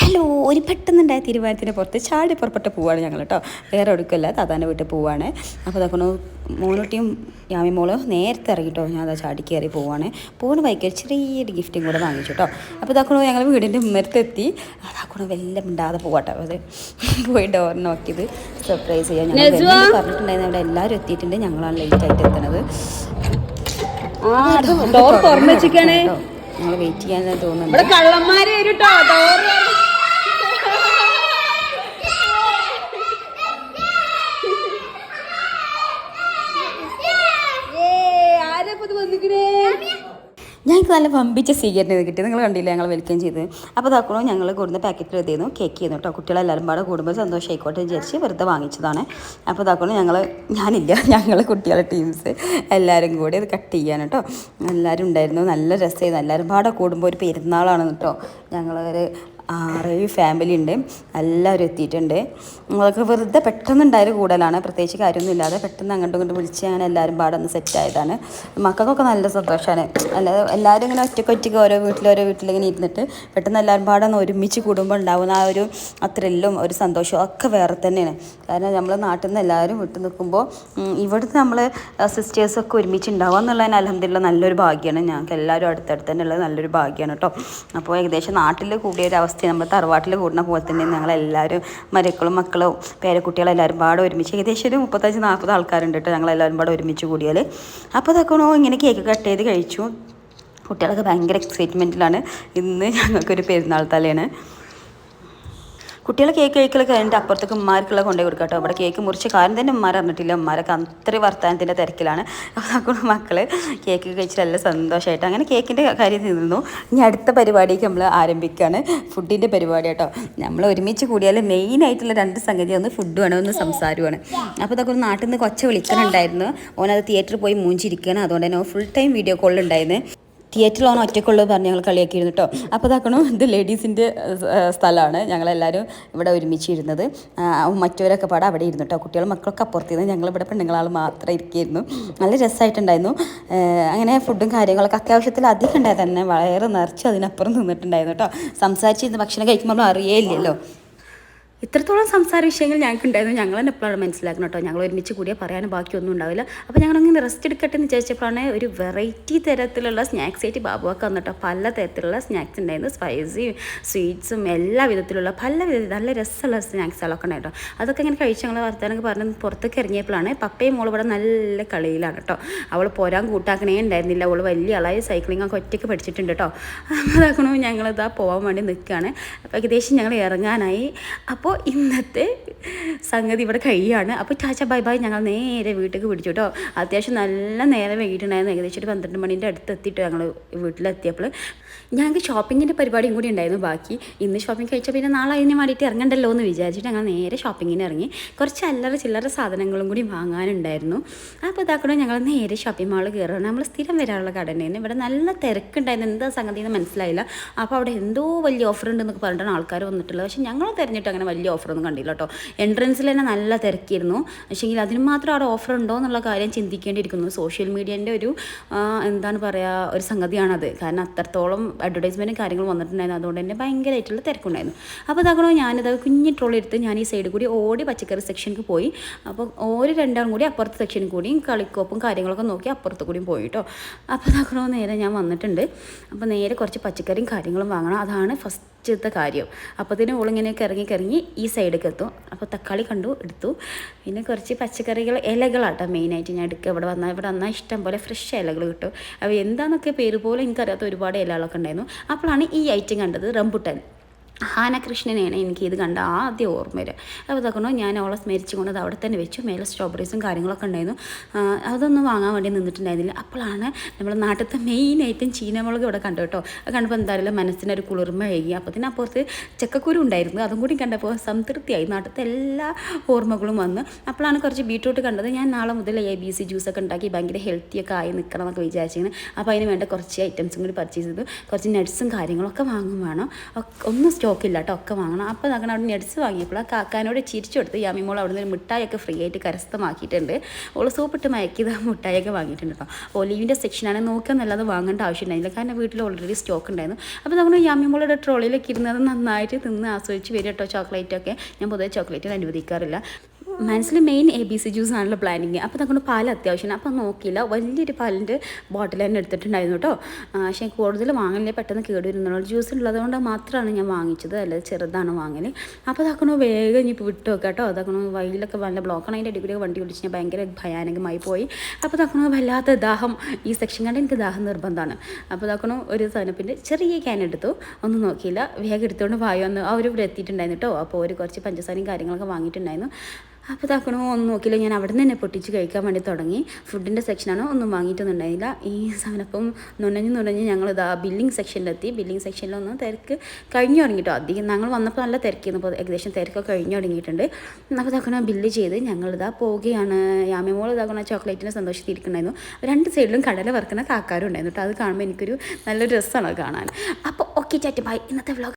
Hello ഒരു പെട്ടെന്നുണ്ടായ തീരുമാനത്തിന് പുറത്ത് ചാടി പുറപ്പെട്ട പോവാണ് ഞങ്ങൾ കേട്ടോ. വേറെ എടുക്കല്ല താത്താന്റെ വീട്ടിൽ പോവാണ്. അപ്പോൾ അതൊക്കെ മോനൂട്ടിയും യാമി മോൾ നേരത്തെ ഇറങ്ങിട്ടോ ഞാൻ അതാ ചാടി കയറി പോവാണ്. പോകുന്ന വൈകി ചെറിയൊരു ഗിഫ്റ്റും കൂടെ വാങ്ങിച്ചു കേട്ടോ. അപ്പോൾ ഇതാക്കണോ ഞങ്ങൾ വീടിന്റെ ഉമ്മരത്തെത്തി അതാക്കണോ വല്ല മിണ്ടാതെ പോവാട്ടോ അത് പോയി ഡോർ നോക്കിയത് സർപ്രൈസ് ചെയ്യാൻ. ഞങ്ങൾ പറഞ്ഞിട്ടുണ്ടായിരുന്നു. അവിടെ എല്ലാവരും എത്തിയിട്ടുണ്ട്. ഞങ്ങളാണ് ലേറ്റ് ആയിട്ട് എത്തണത്. ഡോർ തുറന്നു വെച്ചിരിക്കാണ് ഞങ്ങൾ വെയിറ്റ് ചെയ്യാൻ തോന്നുന്നുണ്ട് ഇവിടെ കള്ളന്മാര് കേട്ടോ. ഡോർ ഞങ്ങൾക്ക് നല്ല വമ്പിച്ച സ്വീകരണം കിട്ടി നിങ്ങൾ കണ്ടില്ല ഞങ്ങൾ വെൽക്കം ചെയ്ത്. അപ്പോൾ അതാക്കണോ ഞങ്ങൾ കൊടുന്ന പാക്കറ്റിൽ എത്തിയിരുന്നു കേക്ക് ചെയ്യുന്നു കേട്ടോ കുട്ടികളെല്ലാവരും പാടെ കൂടുമ്പോൾ സന്തോഷമായിക്കോട്ടെ വിചാരിച്ച് വെറുതെ വാങ്ങിച്ചതാണ്. അപ്പോൾ അതാക്കണോ ഞങ്ങൾ ഞാനില്ല ഞങ്ങൾ കുട്ടികളുടെ ടീംസ് എല്ലാവരും കൂടി അത് കട്ട് ചെയ്യാൻ കേട്ടോ എല്ലാവരും ഉണ്ടായിരുന്നു നല്ല രസമായിരുന്നു. എല്ലാവരും പാടെ കൂടുമ്പോൾ ഒരു പെരുന്നാളാണ് കേട്ടോ ഞങ്ങളൊരു ആറേഴ് ഫാമിലി ഉണ്ട്. എല്ലാവരും എത്തിയിട്ടുണ്ട്. അതൊക്കെ വെറുതെ പെട്ടെന്ന് പെട്ടെന്നുണ്ടായൊരു കൂടലാണ്. പ്രത്യേകിച്ച് കാര്യമൊന്നും ഇല്ലാതെ പെട്ടെന്ന് അങ്ങോട്ടും ഇങ്ങോട്ടും വിളിച്ച് അങ്ങനെ എല്ലാവരും പാടെ ഒന്ന് സെറ്റ് ആയതാണ്. മക്കൾക്കൊക്കെ നല്ല സന്തോഷമാണ് അല്ലാതെ എല്ലാവരും ഇങ്ങനെ ഒറ്റയ്ക്ക് ഒറ്റയ്ക്ക് ഓരോ വീട്ടിൽ ഓരോ വീട്ടിലിങ്ങനെ ഇരുന്നിട്ട് പെട്ടെന്ന് എല്ലാവരും പാടെ ഒന്ന് ഒരുമിച്ച് കൂടുമ്പോൾ ഉണ്ടാവുന്ന ആ ഒരു ത്രില്ലും ഒരു സന്തോഷവും ഒക്കെ വേറെ തന്നെയാണ്. കാരണം നമ്മൾ നാട്ടിൽ നിന്ന് എല്ലാവരും വിട്ടു നിൽക്കുമ്പോൾ ഇവിടുത്തെ നമ്മൾ സിസ്റ്റേഴ്സൊക്കെ ഒരുമിച്ച് ഉണ്ടാവുക എന്നുള്ളതിന് അലഹമില്ല നല്ലൊരു ഭാഗ്യമാണ്. ഞങ്ങൾക്ക് എല്ലാവരും അടുത്തടുത്ത് തന്നെ ഉള്ളത് നല്ലൊരു ഭാഗ്യമാണ് കേട്ടോ. അപ്പോൾ ഏകദേശം നാട്ടിൽ കൂടിയ ഒരു അവസ്ഥ നമ്മൾ തറവാട്ടിൽ കൂടുന്ന പോലെ തന്നെ ഞങ്ങളെല്ലാവരും മരക്കളും മക്കളും പേരക്കുട്ടികളും എല്ലാവരും പാടെ ഒരുമിച്ച് ഏകദേശം ഒരു മുപ്പത്തഞ്ച് നാൽപ്പത് ആൾക്കാരുണ്ട് കേട്ടോ ഞങ്ങളെല്ലാവരും പാടെ ഒരുമിച്ച് കൂടിയാൽ. അപ്പോൾ അതൊക്കെ ഇങ്ങനെ കേക്ക് കട്ട് ചെയ്ത് കഴിച്ചു. കുട്ടികളൊക്കെ ഭയങ്കര എക്സൈറ്റ്മെന്റിലാണ് ഇന്ന് ഞങ്ങൾക്കൊരു പെരുന്നാൾ തലേണ് കുട്ടികൾ കേക്ക് കഴിക്കലൊക്കെ കഴിഞ്ഞിട്ട് അപ്പുറത്തേക്ക് ഉമ്മാർക്കുള്ള കൊണ്ടുപോയി കൊടുക്കാം കേട്ടോ കേക്ക് മുറിച്ച് കാരണം തന്നെ ഉമ്മമാർ അറിഞ്ഞിട്ടില്ല. ഉമ്മാരൊക്കെ അത്രയും വർത്തമാനത്തിന്റെ തിരക്കിലാണ്. അപ്പോൾ നമുക്ക് മക്കൾ കേക്ക് കഴിച്ചിട്ട് നല്ല സന്തോഷമായിട്ട് അങ്ങനെ കേക്കിന്റെ കാര്യം തീർന്നു. ഇനി അടുത്ത പരിപാടിക്ക് നമ്മൾ ആരംഭിക്കുകയാണ് ഫുഡിന്റെ പരിപാടി കേട്ടോ. നമ്മൾ ഒരുമിച്ച് കൂടിയാൽ മെയിനായിട്ടുള്ള രണ്ട് സംഗതി ഒന്ന് ഫുഡുമാണ് ഒന്ന് സംസാരമാണ്. അപ്പോൾ ഇതൊക്കെ നാട്ടിൽ നിന്ന് കൊച്ച വിളിക്കണുണ്ടായിരുന്നു. ഓനത് തിയേറ്ററിൽ പോയി മൂഞ്ചിരിക്കുകയാണ് അതുകൊണ്ട് തന്നെ ഫുൾ ടൈം വീഡിയോ കോളിലുണ്ടായിരുന്നു തിയേറ്ററിൽ ഒറ്റയ്ക്കുള്ളത് പറഞ്ഞ് ഞങ്ങൾ കളിയാക്കിയിരുന്നു കേട്ടോ. അപ്പോൾ ഇതാക്കണു ഇത് ലേഡീസിന്റെ സ്ഥലമാണ്. ഞങ്ങളെല്ലാവരും ഇവിടെ ഒരുമിച്ചിരുന്നത്. മറ്റവരൊക്കെ പാടെ അവിടെ ഇരുന്നു കേട്ടോ. കുട്ടികളും മക്കളൊക്കെ അപ്പുറത്തിരുന്നു ഞങ്ങളിവിടെ പെണ്ണുങ്ങളാൾ മാത്രം ഇരിക്കുകയായിരുന്നു നല്ല രസമായിട്ടുണ്ടായിരുന്നു. അങ്ങനെ ഫുഡും കാര്യങ്ങളൊക്കെ അത്യാവശ്യത്തിൽ അധികം ഉണ്ടായി തന്നെ. വയറ് നിറച്ച് അതിനപ്പുറം നിന്നിട്ടുണ്ടായിരുന്നു കേട്ടോ. സംസാരിച്ചിരുന്ന് ഭക്ഷണം കഴിക്കുമ്പോൾ അറിയേ അറിയേയില്ലല്ലോ. ഇത്രത്തോളം സംസാര വിഷയങ്ങൾ ഞങ്ങൾക്ക് ഉണ്ടായിരുന്നു ഞങ്ങൾ തന്നെ എപ്പോഴാണ് മനസ്സിലാക്കണം കേട്ടോ? ഞങ്ങൾ ഒരുമിച്ച് കൂടിയാൽ പറയാനും ബാക്കിയൊന്നും ഉണ്ടാവില്ല. അപ്പോൾ ഞങ്ങൾ അങ്ങനെ റെസ്റ്റ് എടുക്കട്ടെ എന്ന് വിചാരിച്ചപ്പോഴാണ് ഒരു വെറൈറ്റി തരത്തിലുള്ള സ്നാക്സ് ആയിട്ട് ബാബുവൊക്കെ വന്നിട്ടോ. പല തരത്തിലുള്ള സ്നാക്സ് ഉണ്ടായിരുന്നു. സ്പൈസി സ്വീറ്റ്സും എല്ലാ വിധത്തിലുള്ള പല വിധ നല്ല രസമുള്ള സ്നാക്സുകളൊക്കെ ഉണ്ടായിട്ടോ അതൊക്കെ ഇങ്ങനെ കഴിച്ച് ഞങ്ങൾ വർത്താനൊക്കെ പറഞ്ഞ് പുറത്തേക്ക് ഇറങ്ങിയപ്പോഴാണ് പപ്പയും മോൾ ഇവിടെ നല്ല കളിയിലാണ് കേട്ടോ. അവൾ പോരാൻ കൂട്ടാക്കണേ ഉണ്ടായിരുന്നില്ല. അവൾ വലിയ ആളായി സൈക്ലിംഗ് ഒക്കെ ഒറ്റയ്ക്ക് പഠിച്ചിട്ടുണ്ട് കേട്ടോ. അതാക്കണോ ഞങ്ങളിതാ പോകാൻ വേണ്ടി നിൽക്കുകയാണ്. അപ്പോൾ ഏകദേശം ഞങ്ങൾ ഇറങ്ങാനായി. അപ്പോൾ ഇന്നത്തെ സംഗതി ഇവിടെ കഴിയാണ്. അപ്പോൾ ചാച്ച ബൈ ബൈ. ഞങ്ങൾ നേരെ വീട്ടിലേക്ക് പിടിച്ചു കേട്ടോ. അത്യാവശ്യം നല്ല നേരെ വൈകിട്ടുണ്ടായിരുന്നു. ഏകദേശം ഒരു പന്ത്രണ്ട് മണീന്റെ അടുത്ത് എത്തിയിട്ട് ഞങ്ങൾ വീട്ടിലെത്തിയപ്പോൾ ഞങ്ങൾക്ക് ഷോപ്പിങ്ങിന്റെ പരിപാടിയും കൂടി ഉണ്ടായിരുന്നു. ബാക്കി ഇന്ന് ഷോപ്പിംഗ് കഴിച്ചാൽ പിന്നെ നാളെ അതിന് വേണ്ടിയിട്ട് ഇറങ്ങണ്ടല്ലോ എന്ന് വിചാരിച്ചിട്ട് ഞങ്ങൾ നേരെ ഷോപ്പിങ്ങിന് ഇറങ്ങി. കുറച്ച് അല്ലറ ചില്ലറ സാധനങ്ങളും കൂടി വാങ്ങാനുണ്ടായിരുന്നു. അപ്പോൾ ഇതാക്കണോ ഞങ്ങൾ നേരെ ഷോപ്പിംഗ് മാൾ കയറുകയാണ്. നമ്മൾ സ്ഥിരം വരാനുള്ള കട തന്നെയാണ്. ഇവിടെ നല്ല തിരക്കുണ്ടായിരുന്നു. എന്താ സംഗതി എന്ന് മനസ്സിലായില്ല. അപ്പോൾ അവിടെ എന്തോ വലിയ ഓഫർ ഉണ്ടെന്നൊക്കെ പറഞ്ഞിട്ടാണ് ആൾക്കാർ വന്നിട്ടുള്ളത്. പക്ഷേ ഞങ്ങൾ തിരഞ്ഞിട്ട് അങ്ങനെ വലിയ ഓഫറൊന്നും കണ്ടില്ല കേട്ടോ. എൻട്രൻസിൽ തന്നെ നല്ല തിരക്കിയിരുന്നു. പക്ഷേങ്കിൽ അതിന് മാത്രം അവിടെ ഓഫർ ഉണ്ടോ എന്നുള്ള കാര്യം ചിന്തിക്കേണ്ടിയിരിക്കുന്നു. സോഷ്യൽ മീഡിയേന്റെ ഒരു എന്താണ് പറയുക ഒരു സംഗതിയാണത്. കാരണം അത്രത്തോളം അഡ്വർടൈസ്മെന്റും കാര്യങ്ങളും വന്നിട്ടുണ്ടായിരുന്നു. അതുകൊണ്ട് തന്നെ ഭയങ്കരമായിട്ടുള്ള തിരക്കുണ്ടായിരുന്നു. അപ്പോൾ അതാകണോ ഞാനത് കുഞ്ഞി ട്രോളെടുത്ത് ഞാൻ ഈ സൈഡ് കൂടി ഓടി പച്ചക്കറി സെക്ഷനിൽ പോയി. അപ്പോൾ ഓരോ രണ്ടാളും കൂടി അപ്പുറത്തെ സെക്ഷനിൽ കൂടിയും കളിക്കോപ്പും കാര്യങ്ങളൊക്കെ നോക്കി അപ്പുറത്ത് കൂടിയും പോയി കേട്ടോ. അപ്പോൾ അതാകണോ നേരെ ഞാൻ വന്നിട്ടുണ്ട്. അപ്പോൾ നേരെ കുറച്ച് പച്ചക്കറിയും കാര്യങ്ങളും വാങ്ങണം. അതാണ് ഫസ്റ്റത്തെ കാര്യം. അപ്പോഴത്തേനും ഓളിങ്ങനെയൊക്കെ ഇറങ്ങി കിറങ്ങി ഈ സൈഡിലേക്ക് എത്തും. അപ്പോൾ തക്കാളി കണ്ടു എടുത്തു. പിന്നെ കുറച്ച് പച്ചക്കറികൾ ഇലകളാട്ടോ മെയിനായിട്ട് ഞാൻ എടുക്കുക. ഇവിടെ വന്നാൽ ഇവിടെ വന്നാൽ ഇഷ്ടം പോലെ ഫ്രഷ് ഇലകൾ കിട്ടും. അപ്പോൾ എന്താണെന്നൊക്കെ പേര് പോലും എനിക്കറിയാത്ത ഒരുപാട് ഇലകളൊക്കെ ഉണ്ടായിരുന്നു. അപ്പോഴാണ് ഈ ഐറ്റം കണ്ടത് റംബുട്ടാൻ. ഹാനകൃഷ്ണനെയാണ് എനിക്ക് ഇത് കണ്ട ആദ്യം ഓർമ്മ വരിക. അപ്പോൾ തക്കണോ ഞാൻ അവളെ സ്മരിച്ചുകൊണ്ട് അത് അവിടെ തന്നെ വെച്ചു. മേലെ സ്ട്രോബെറീസും കാര്യങ്ങളൊക്കെ ഉണ്ടായിരുന്നു. അതൊന്നും വാങ്ങാൻ വേണ്ടി നിന്നിട്ടുണ്ടായിരുന്നില്ല. അപ്പോഴാണ് നമ്മുടെ നാട്ടിലത്തെ മെയിൻ ഐറ്റം ചീനമുളക് ഇവിടെ കണ്ടു കേട്ടോ. അത് കണ്ടപ്പോൾ എന്തായാലും മനസ്സിനൊരു കുളിർമ അപ്പോൾ തന്നെ അപ്പുറത്ത് ചക്കക്കുരു ഉണ്ടായിരുന്നു. അതും കൂടി കണ്ടപ്പോൾ സംതൃപ്തിയായി. നാട്ടിലത്തെ എല്ലാ ഓർമ്മകളും വന്ന്. അപ്പോഴാണ് കുറച്ച് ബീട്രൂട്ട് കണ്ടത്. ഞാൻ നാളെ മുതൽ എ ബി സി ജ്യൂസൊക്കെ ഉണ്ടാക്കി ഭയങ്കര ഹെൽത്തിയൊക്കെ ആയി നിൽക്കണം എന്നൊക്കെ വിചാരിച്ചിരുന്നു അപ്പോൾ അതിന് വേണ്ട കുറച്ച് ഐറ്റംസും കൂടി പർച്ചേസ് ചെയ്തു. കുറച്ച് നട്ട്സും കാര്യങ്ങളൊക്കെ വാങ്ങും വേണം. ഒന്ന് സ്റ്റോക്ക് സ്റ്റോക്ക് ഇല്ല കേട്ടോ. ഒക്കെ വാങ്ങണം. അപ്പോൾ അങ്ങനെ അവിടെ നെഡ്സ് വാങ്ങിയപ്പോൾ ആ കാക്കാനോട് ചിരിച്ചു കൊടുത്ത് യാമിമോൾ അവിടെ നിന്ന് മിഠായിയൊക്കെ ഫ്രീ ആയിട്ട് കരസ്ഥമാക്കിയിട്ടുണ്ട്. ഓൾ സോപ്പിട്ട് മയക്കിയത് മിഠായിയൊക്കെ വാങ്ങിയിട്ടുണ്ട് കേട്ടോ ഒലീവിന്റെ സെക്ഷനാണ് നല്ലത് വാങ്ങേണ്ട ആവശ്യമുണ്ടായില്ല കാരണം വീട്ടിൽ ഓൾറെഡി സ്റ്റോക്ക് ഉണ്ടായിരുന്നു. അപ്പോൾ നമ്മൾ യാമിമോളുടെ ട്രോളിയിലൊക്കെ ഇരുന്നത് നന്നായിട്ട് തിന്ന് ആസ്വദിച്ച് വരും കേട്ടോ ചോക്ലേറ്റൊക്കെ ഞാൻ പൊതുവെ ചോക്ലേറ്റ് അനുവദിക്കാറില്ല. മനസ്സിൽ main A B C juice ആണല്ലോ പ്ലാനിങ് അപ്പോൾ തക്കൊണ്ട് പാൽ അത്യാവശ്യമാണ് അപ്പോൾ നോക്കിയില്ല വലിയൊരു പാലിന്റെ ബോട്ടിൽ തന്നെ എടുത്തിട്ടുണ്ടായിരുന്നു കേട്ടോ ആ, പക്ഷേ കൂടുതൽ വാങ്ങലില്ല പെട്ടെന്ന് കേട് വരുന്നുള്ളൂ ജ്യൂസ് ഉള്ളതുകൊണ്ട് മാത്രമാണ് ഞാൻ വാങ്ങിച്ചത്. അല്ലാതെ ചെറുതാണ് വാങ്ങൽ അപ്പോൾ തക്കണോ വേഗം ഇനിയിപ്പോൾ വിട്ടു വെക്കാം കേട്ടോ തക്കണോ വഴിയിലൊക്കെ നല്ല ബ്ലോക്കാണ് അതിന്റെ അടിപൊളി വണ്ടി വിളിച്ച് ഞാൻ ഭയങ്കര ഭയാനകമായി പോയി. അപ്പോൾ തക്കണോ വല്ലാത്ത ദാഹം. ഈ സെക്ഷൻ കണ്ട് എനിക്ക് ദാഹം നിർബന്ധമാണ്. അപ്പോൾ തക്കണോ ഒരു സാധനത്തിന്റെ ചെറിയ ക്യാൻ എടുത്തു. ഒന്നും നോക്കിയില്ല. വേഗം എടുത്തുകൊണ്ട് വായു വന്ന് അവർ ഇവിടെ എത്തിയിട്ടുണ്ടായിരുന്നു കേട്ടോ അപ്പോൾ ഒരു കുറച്ച് പഞ്ചസാരയും കാര്യങ്ങളൊക്കെ വാങ്ങിയിട്ടുണ്ടായിരുന്നു. അപ്പോൾ താക്കണോ ഒന്നും നോക്കിയില്ല ഞാൻ അവിടെ നിന്ന് തന്നെ പൊട്ടിച്ച് കഴിക്കാൻ വേണ്ടി തുടങ്ങി. ഫുഡിന്റെ സെക്ഷനാണോ ഒന്നും വാങ്ങിയിട്ടൊന്നും ഉണ്ടായില്ല ഈ സാധനപ്പം നുണഞ്ഞ് നുണഞ്ഞ് ഞങ്ങൾ ഇതാ ബില്ലിംഗ് സെക്ഷനിലെത്തി ബില്ലിംഗ് സെക്ഷനിലൊന്ന് തിരക്ക് കഴിഞ്ഞു തുടങ്ങിയിട്ടോ അധികം ഞങ്ങൾ വന്നപ്പോൾ നല്ല തിരക്കിയിരുന്നു. അപ്പോൾ ഏകദേശം തിരക്കൊക്കെ കഴിഞ്ഞു തുടങ്ങിയിട്ടുണ്ട്. അപ്പോൾ താക്കണ ബില്ല് ചെയ്ത് ഞങ്ങളിതാ പോവുകയാണ്. യാമിമോൾ ഇതാക്കണ ചോക്ലേറ്റിന്റെ സന്തോഷത്തിരിക്കണമായിരുന്നു രണ്ട് സൈഡിലും കടല വറുക്കുന്ന കാക്കാരും ഉണ്ടായിരുന്നു കേട്ടോ അത് കാണുമ്പോൾ എനിക്കൊരു നല്ലൊരു രസമാണ് കാണാൻ. അപ്പോൾ ഓക്കെ ചാറ്റ് ബൈ ഇന്നത്തെ വ്ളോഗ്